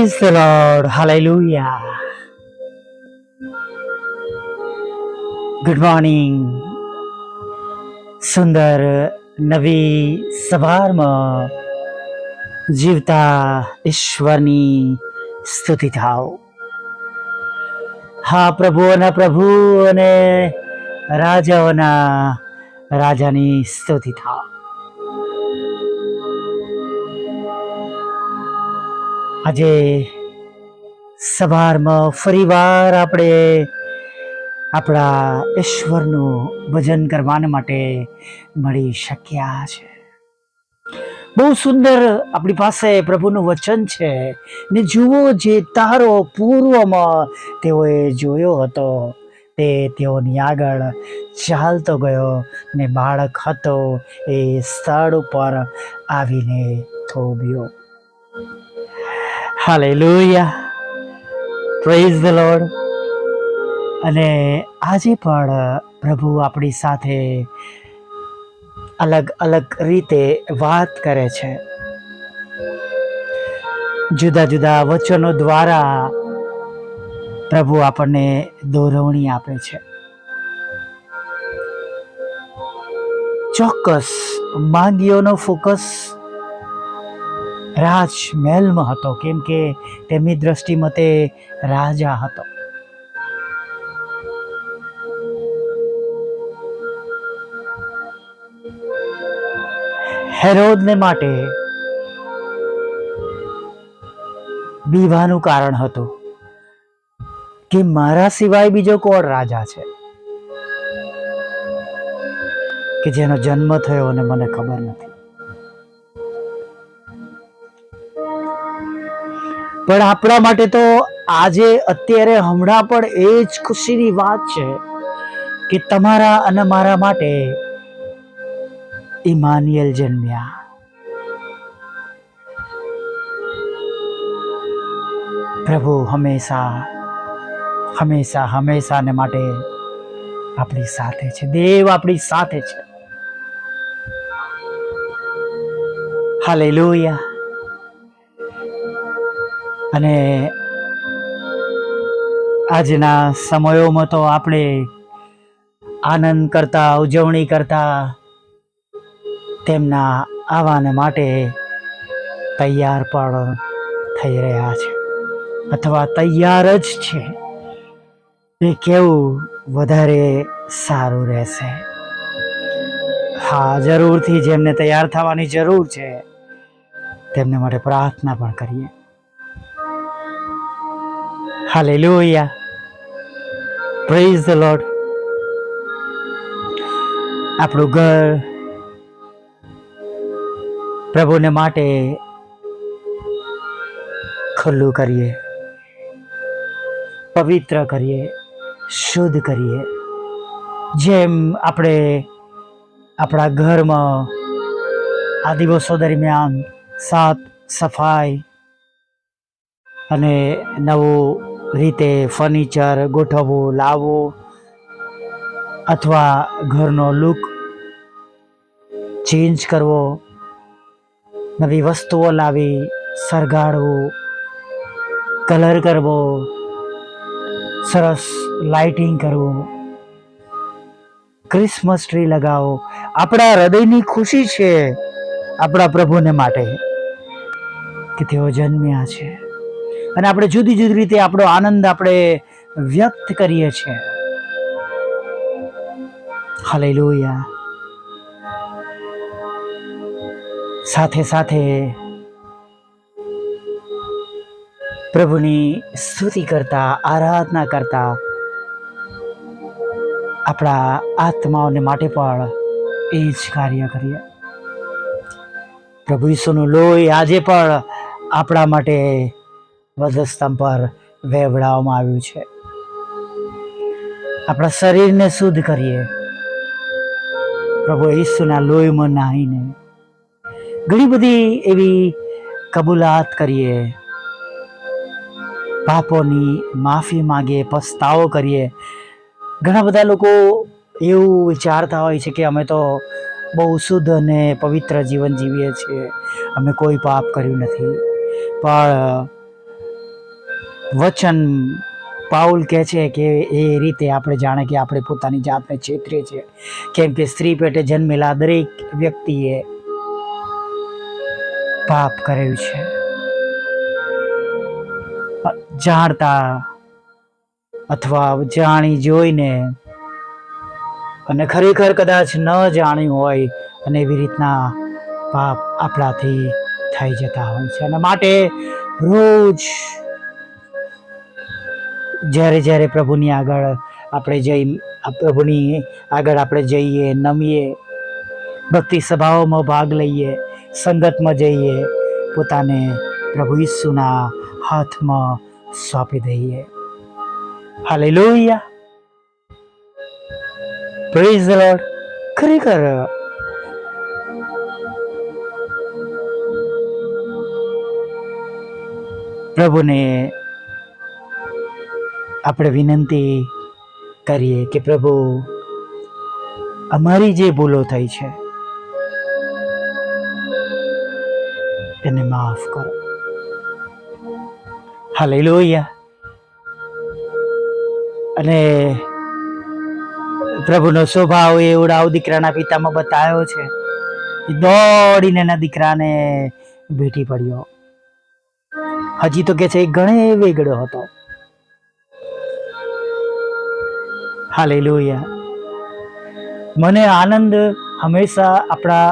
Praise the Lord. Hallelujah. Good morning સુંદર નવી સવારમાં જીવતા ઈશ્વરની સ્તુતિ થાવ હા પ્રભુઓના પ્રભુ અને રાજાઓના રાજાની સ્તુતિ થાવ આજે સવારમાં ફરીવાર આપણે આપણા ઈશ્વરનું ભજન કરવાને માટે મળી શક્યા છે. બહુ સુંદર આપણી પાસે પ્રભુનું વચન છે ને જુઓ જે તારો પૂર્વમાં તેઓએ જોયો હતો, તે તેઓની આગળ ચાલતો ગયો ને બાળક હતો એ સ્થળ ઉપર આવીને થોભ્યો. હાલેલુયા. પ્રેઝ ધ લોર્ડ અને આજે પણ, પ્રભુ આપણી સાથે અલગ અલગ રીતે વાત કરે છે. જુદા જુદા વચનો દ્વારા પ્રભુ આપણને દોરવણી આપે છે. ચોક્કસ માંગીઓનો ફોકસ રાજમહેલમાં હતો, કેમ કે તેમની દ્રષ્ટિમાં તે રાજા હતો. હેરોદને માટે બીવાનું કારણ હતું કે મારા સિવાય બીજો કોણ રાજા છે? કે જેનો જન્મ થયો અને મને ખબર નથી. પણ આપણા માટે તો આજે અત્યારે હમણાં પણ એ જ ખુશીની વાત છે કે તમારા અને મારા માટે ઇમાનિયલ જન્મ્યા. પ્રભુ, હંમેશા હંમેશા, હંમેશાને માટે આપણી સાથે છે. દેવ આપણી સાથે છે. હાલેલુયા. અને આજના સમયોમાં તો આપણે આનંદ કરતા, ઉજવણી કરતા તેમના આવવાને માટે તૈયાર પણ થઈ રહ્યા છે. અથવા તૈયાર જ છે. એ કેવું વધારે સારું રહેશે? હા, જરૂરથી જેમને તૈયાર થવાની જરૂર છે, તેમને માટે પ્રાર્થના પણ કરીએ. Hallelujah Praise the Lord. આપણું ઘર પ્રભુને માટે ખુલ્લું કરીએ, પવિત્ર કરીએ, શુદ્ધ કરીએ જેમ આપણે આપણા ઘરમાં આ દિવસો દરમિયાન સાફ સફાઈ અને નવું રીતે ફર્નિચર ગોઠવવું, લાવવું અથવા ઘરનો લુક ચેન્જ કરવો, નવી વસ્તુઓ લાવી સરગાડવું કલર કરવો, સરસ લાઇટિંગ કરવું. ક્રિસમસ ટ્રી લગાવો. આપણા હૃદયની ખુશી છે આપણા પ્રભુને માટે કે તેઓ જન્મ્યા છે. અને આપણે જુદી જુદી રીતે આપણો આનંદ આપણે વ્યક્ત કરીએ છીએ. હાલેલુયા. સાથે સાથે પ્રભુની સ્તુતિ કરતા, આરાધના કરતા આપણા આત્માઓને માટે પણ એ જ કાર્ય કરીએ. પ્રભુ ઈસુનું લોહી આજે પણ આપણા માટે વધસ્તંભ પર વહેવડાવવામાં આવ્યું છે. આપણા શરીરને શુદ્ધ કરીએ. પ્રભુ ઈસુના લોહીમાં નાહીને. ઘણી બધી એવી કબૂલાત કરીએ. પાપોની માફી માગીએ પસ્તાવો કરીએ. ઘણા બધા લોકો એવું વિચારતા હોય છે કે અમે તો બહુ શુદ્ધ અને પવિત્ર જીવન જીવીએ છીએ. અમે કોઈ પાપ કર્યું નથી. પણ વચન પાઉલ કહે છે કે એ રીતે આપણે જાણે કે આપણે પોતાની જાતને છેતરીએ છીએ. કેમ કે સ્ત્રી પેટે જન્મેલા દરેક વ્યક્તિએ પાપ કર્યું છે. જાણતા અથવા જાણી જોઈને અને ખરેખર કદાચ ન જાણ્યું હોય અને એવી રીતના પાપ આપણાથી થઈ જતા હોય છે. અને માટે રોજ જ્યારે જ્યારે પ્રભુની આગળ આપણે જઈ પ્રભુની આગળ આપણે જઈએ, નમીએ, ભક્તિ સભાઓમાં ભાગ લઈએ, સંગતમાં જઈએ, પોતાને પ્રભુ ઈસુના હાથમાં સોંપી દઈએ. હાલેલુયા. પ્રેઝ ધ લોર્ડ ખરેખર, પ્રભુને આપણે વિનંતી કરીએ કે પ્રભુ, અમારી જે ભૂલો થઈ છે, એને માફ કરો. હા હાલેલુયા. અને પ્રભુનો સ્વભાવ એ ઉડાવ દીકરાના પિતામાં બતાવ્યો છે. દોડીને એના દીકરાને ભેટી પડ્યો. હજી તો કે છે ઘણે વેગડો હતો. હાલેલુયા. મને આનંદ હંમેશા આપણા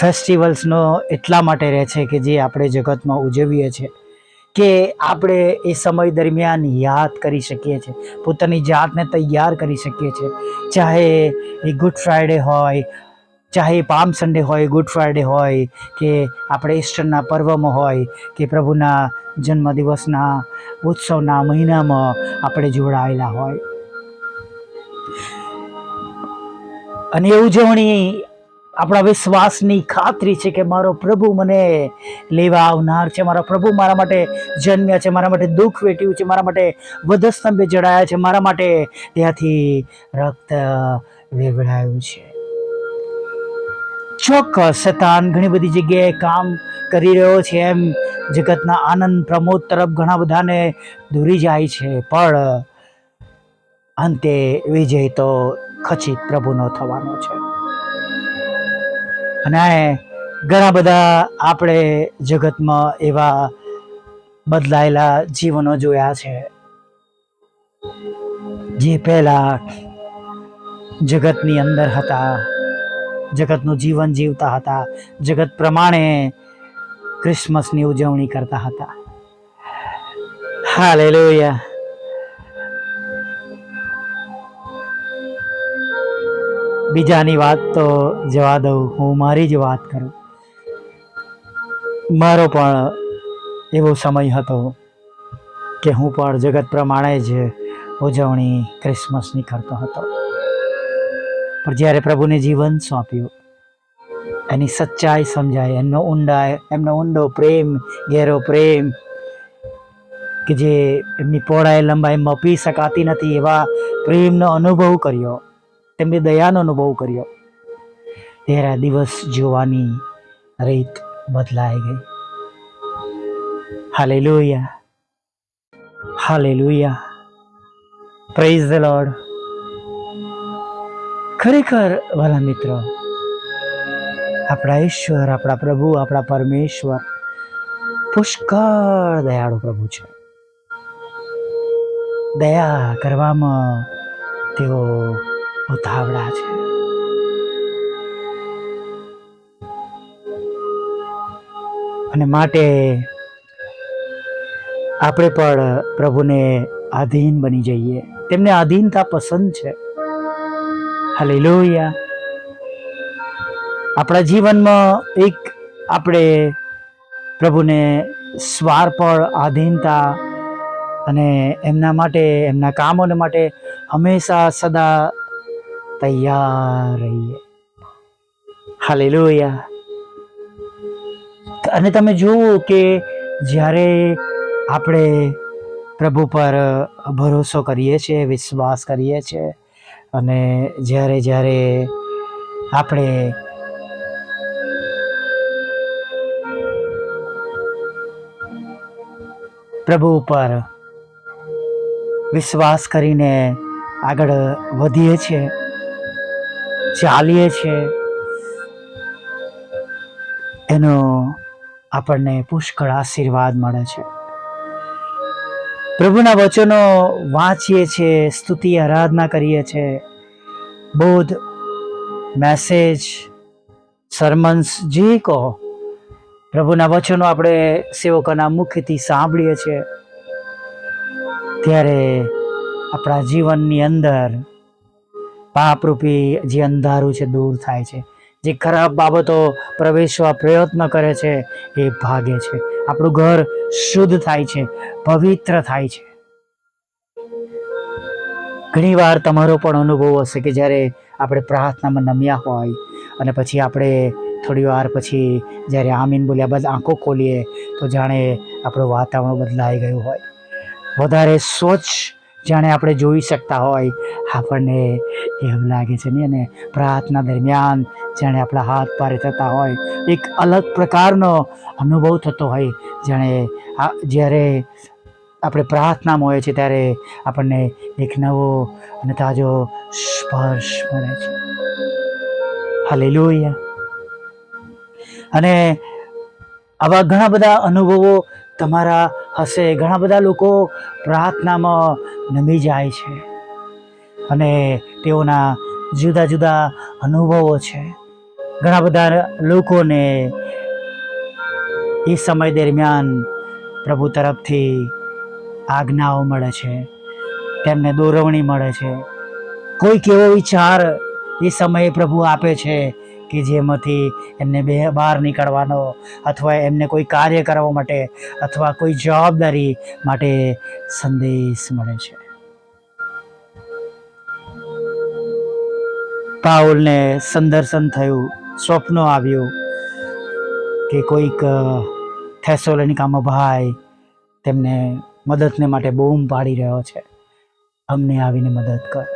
ફેસ્ટિવલ્સનો એટલા માટે રહે છે કે જે આપણે જગતમાં ઉજવીએ છીએ કે આપણે એ સમય દરમિયાન યાદ કરી શકીએ છીએ, પોતાની જાતને તૈયાર કરી શકીએ છીએ. ચાહે એ ગુડ ફ્રાઈડે હોય ચાહે પામ સન્ડે હોય, ગુડ ફ્રાઈડે હોય, કે આપણે ઈસ્ટરના પર્વમાં હોય, કે પ્રભુના જન્મદિવસના, ઉત્સવના મહિનામાં આપણે જોડાયેલા હોય. અને એ ઉજવણી આપણા વિશ્વાસની ખાતરી છે કે મારો પ્રભુ મને લેવા આવનાર છે, મારા પ્રભુ મારા માટે જન્મ્યા છે, મારા માટે દુઃખ વેટ્યું છે, મારા માટે વધસ્તંભે જડાયા છે, મારા માટે ત્યાંથી રક્ત વેવડાયું છે. ચોક્કસ શતાન ઘણી બધી જગ્યાએ કામ કરી રહ્યો છે એમ જગતના આનંદ પ્રમોદ તરફ ઘણા બધાને દોરી જાય છે. પણ અંતે વિજય તો ખચિત પ્રભુનો થવાનો છે. અને ઘણા બધા આપણે જગતમાં એવા બદલાયેલા જીવનો જોયા છે. જે પહેલા જગતની અંદર હતા. જગતનું જીવન જીવતા હતા. જગત પ્રમાણે ક્રિસમસની ઉજવણી કરતા હતા. હાલેલુયા. બીજાની વાત તો જવા દઉં, હું મારી જ વાત કરું. મારો પણ એવો સમય હતો કે હું પણ જગત પ્રમાણે જ ઉજવણી ક્રિસમસની કરતો હતો. પણ જ્યારે પ્રભુને જીવન સોંપ્યું, એની સચ્ચાઈ સમજાય, એમનો ઊંડા એમનો ઊંડો પ્રેમ ગહેરો પ્રેમ, કે જે એમની પહોળાઈ લંબાઈ મપી શકાતી નથી એવા પ્રેમનો અનુભવ કર્યો, તેમની દયાનો અનુભવ કર્યો, ત્યારે આ દિવસ જોવાની રીત બદલાઈ ગઈ. Hallelujah. Hallelujah. Praise the Lord ખરેખર, વાલા મિત્રો, આપણા ઈશ્વર, આપણા પ્રભુ, આપણા પરમેશ્વર, પુષ્કળ દયાળુ પ્રભુ છે. દયા કરવામાં તેઓ ઉતાવળા છે. અને માટે આપણે પણ પ્રભુને આધીન બની જઈએ. તેમને આધીનતા પસંદ છે. હાલેલુયા. આપણા જીવનમાં એક આપણે પ્રભુને સ્વાર પર આધીનતા અને એમના માટે, એમના કામોને માટે હંમેશા સદા તૈયાર રહીએ. હાલેલુયા. અને તમે જુઓ કે જ્યારે આપણે પ્રભુ પર ભરોસો કરીએ છીએ, વિશ્વાસ કરીએ છીએ અને જ્યારે જ્યારે આપણે પ્રભુ ઉપર વિશ્વાસ કરીને આગળ વધીએ છીએ, ચાલીએ છીએ, એનો આપણને પુષ્કળ આશીર્વાદ મળે છે. પ્રભુના વચનો વાંચીએ છીએ, સ્તુતિ, આરાધના કરીએ છીએ. બોધ મેસેજ સરમન્સ જે કહો. પ્રભુના વચનો આપણે સેવકોના મુખથી સાંભળીએ છીએ. ત્યારે આપણા જીવનની અંદર પાપરૂપી જે અંધારું છે, દૂર થાય છે. જે ખરાબ બાબતો પ્રવેશવા પ્રયત્ન કરે છે, એ ભાગે છે. આપણું ઘર શુદ્ધ થાય છે, પવિત્ર થાય છે. ઘણીવાર તમારો પણ અનુભવ હશે કે જ્યારે આપણે પ્રાર્થનામાં નમ્યા હોય અને પછી આપણે થોડી વાર પછી જ્યારે આમીન બોલ્યા બાદ આંખો ખોલીએ, તો જાણે આપણું વાતાવરણ બદલાઈ ગયું હોય. વધારે સ્વચ્છ જાણે આપણે જોઈ શકતા હોય. આપણને એવું લાગે છે નહીં અને પ્રાર્થના દરમિયાન જાણે આપણા હાથ પારે થતા હોય. એક અલગ પ્રકારનો અનુભવ થતો હોય. જાણે જ્યારે આપણે પ્રાર્થનામાં હોય છે ત્યારે આપણને એક નવો અને તાજો સ્પર્શ મળે છે. હાલેલુયા. અને આવા ઘણા બધા અનુભવો તમારા હશે. ઘણા બધા લોકો પ્રાર્થનામાં નમી જાય છે અને તેઓના જુદા જુદા અનુભવો છે. ઘણા બધા લોકોને એ સમય દરમિયાન પ્રભુ તરફથી આજ્ઞાઓ મળે છે. તેમને દોરવણી મળે છે. કોઈક એવો વિચાર એ સમયે પ્રભુ આપે છે કે જેમાંથી એમને બે બહાર નીકળવાનો અથવા એમને કોઈ કાર્ય કરવા માટે અથવા કોઈ જવાબદારી માટે સંદેશ મળે છે. પાઉલને સંદર્શન થયું, સ્વપ્નો આવ્યું કે કોઈક થેસોલેનિકામાં ભાઈ તેમને મદદને માટે બૂમ પાડી રહ્યો છે. અમને આવીને મદદ કર.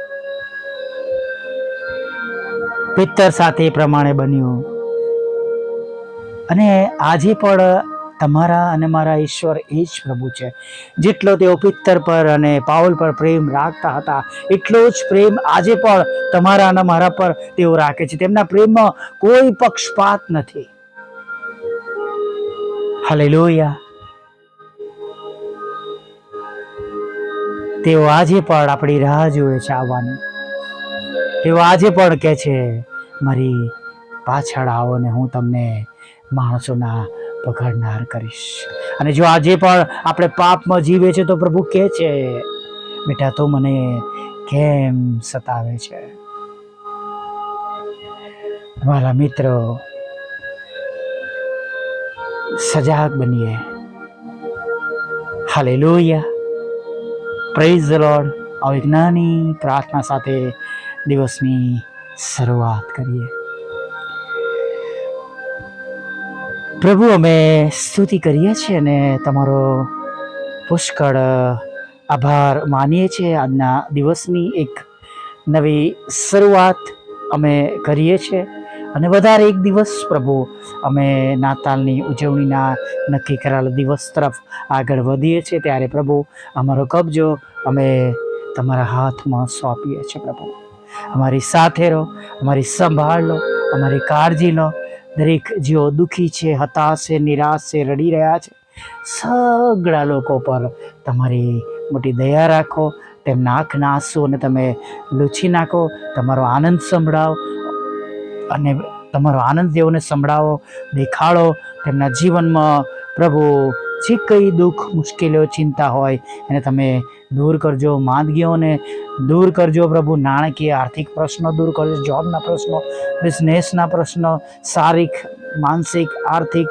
પિત્તર સાથે એ પ્રમાણે બન્યું. અને આજે પણ તમારા અને મારા ઈશ્વર એ જ પ્રભુ છે. જેટલો તેઓ પિત્તર પર અને પાઉલ પર પ્રેમ રાખતા હતા, એટલો જ પ્રેમ આજે પણ તમારા અને મારા પર તેઓ રાખે છે. તેમના પ્રેમમાં કોઈ પક્ષપાત નથી. હાલે લોહિયા તેઓ આજે પણ આપણી રાહ જુએ છે આવવાની. તેઓ આજે પણ કહે છે, મારી પાછળ આવો ને હું તમને માણસોના પકડનાર કરીશ. અને જો આજે પણ આપણે પાપમાં જીવે છે તો પ્રભુ કહે છે, બેટા, તો મને કેમ સતાવે છે? મારા મિત્રો, સજાગ બનીએ. હાલેલુયા. પ્રેઝ ધ લોર્ડ આવી નાની પ્રાર્થના સાથે દિવસની શરૂઆત કરીએ. પ્રભુ, અમે સ્તુતિ કરીએ છીએ અને તમારો પુષ્કળ આભાર માનીએ છીએ. આજના દિવસની એક નવી શરૂઆત અમે કરીએ છીએ અને વધારે એક દિવસ પ્રભુ, અમે નાતાલની ઉજવણીના નક્કી કરેલા દિવસ તરફ આગળ વધીએ છીએ. ત્યારે પ્રભુ, અમારો કબજો અમે તમારા હાથમાં સોંપીએ છીએ પ્રભુ. અમારી સાથે રહો, અમારી સંભાળ લો, અમારી કાળજી લો. દરેક જેઓ દુઃખી છે, હતાશ છે નિરાશ છે રડી રહ્યા છે. સગળા લોકો પર તમારી મોટી દયા રાખો, તેમના આંખના આંસુઓને તમે લૂછી નાખો, તમારો આનંદ સંભળાવો અને તમારો આનંદ તેઓને સંભળાવો, દેખાડો. તેમના જીવનમાં પ્રભુ જે કંઈ દુઃખ, મુશ્કેલીઓ, ચિંતા હોય એને તમે દૂર કરજો, માંદગીઓને દૂર કરજો પ્રભુ. નાણાકીય, આર્થિક પ્રશ્નો દૂર કરજો, જોબના પ્રશ્નો બિઝનેસના પ્રશ્નો, શારીરિક, માનસિક, આર્થિક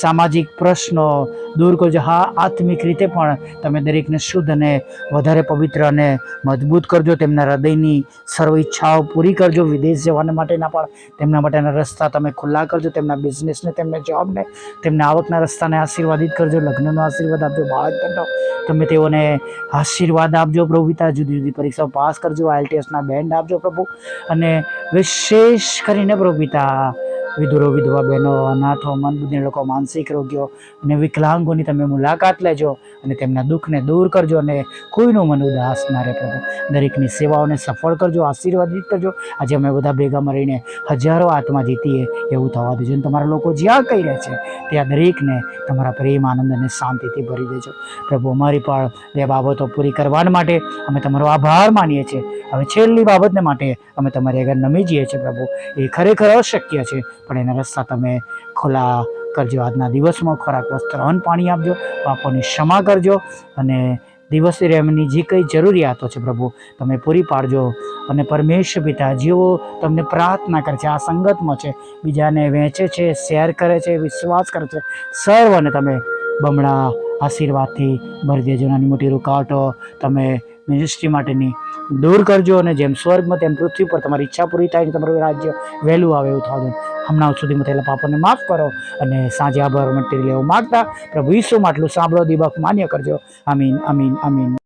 સામાજિક પ્રશ્નો દૂર કરજો. હા, આત્મિક રીતે પણ તમે દરેકને શુદ્ધ અને વધારે પવિત્ર અને મજબૂત કરજો. તેમના હૃદયની સર્વ ઈચ્છાઓ પૂરી કરજો. વિદેશ જવાના માટેના પણ તેમના માટેના રસ્તા તમે ખુલ્લા કરજો. તેમના બિઝનેસને, તેમના જોબને, તેમના આવકના રસ્તાને આશીર્વાદિત કરજો. લગ્નનો આશીર્વાદ આપજો. બાળકનો. તમે તેઓને આશીર્વાદ આપજો પ્રભુ જુદી જુદી પરીક્ષાઓ પાસ કરજો. આઈએલટીએસના બેન્ડ આપજો પ્રભુ. અને વિશેષ કરીને પ્રભુ વિધુરો, વિધવા બહેનો, અનાથો, મનબુદ્ધિ લોકો, માનસિક રોગીઓ અને વિકલાંગોની તમે મુલાકાત લેજો અને તેમના દુઃખને દૂર કરજો અને કોઈનું મન ઉદાસ ના રહે પ્રભુ. દરેકની સેવાઓને સફળ કરજો આશીર્વાદિત કરજો. આજે અમે બધા ભેગા મળીને હજારો આત્મા જીતીએ એવું થવા દેજો અને તમારા લોકો જ્યાં કહી રહ્યા છે, ત્યાં દરેકને તમારા પ્રેમ, આનંદ અને શાંતિથી ભરી દેજો. પ્રભુ, અમારી પણ બે બાબતો પૂરી કરવા માટે અમે તમારો આભાર માનીએ છીએ. હવે છેલ્લી બાબતને માટે અમે તમારી આગળ નમી જઈએ છીએ પ્રભુ. એ ખરેખર અશક્ય છે. પણ એના રસ્તા તમે ખોલા કરજો. આજના દિવસમાં ખોરાક વસ્ત્ર પાણી આપજો પાપોની ક્ષમા કરજો અને દિવસે રેમની જે કંઈ જરૂરિયાતો છે પ્રભુ, તમે પૂરી પાડજો અને પરમેશ્વર પિતા, જેઓ તમને પ્રાર્થના કરે છે, આ સંગતમાં છે, બીજાને વહેંચે છે, શેર કરે છે, વિશ્વાસ કરે છે, સર્વને તમે બમણા આશીર્વાદથી ભરી દેજો. નાની મોટી રૂકાવટો તમે મિનિસ્ટ્રી માટેની દૂર કરજો અને જેમ સ્વર્ગમાં તેમ પૃથ્વી પર તમારી ઈચ્છા પૂરી થાય તમારું રાજ્ય વહેલું આવે એવું થવા દો. હમણાં સુધીમાં થયેલા પાપોને માફ કરો અને સાંજે આભાર મટી એવું માગતા. પ્રભુ ઈસુમાં આટલું સાંભળો દીબક માન્ય કરજો. આમીન આમીન આમીન.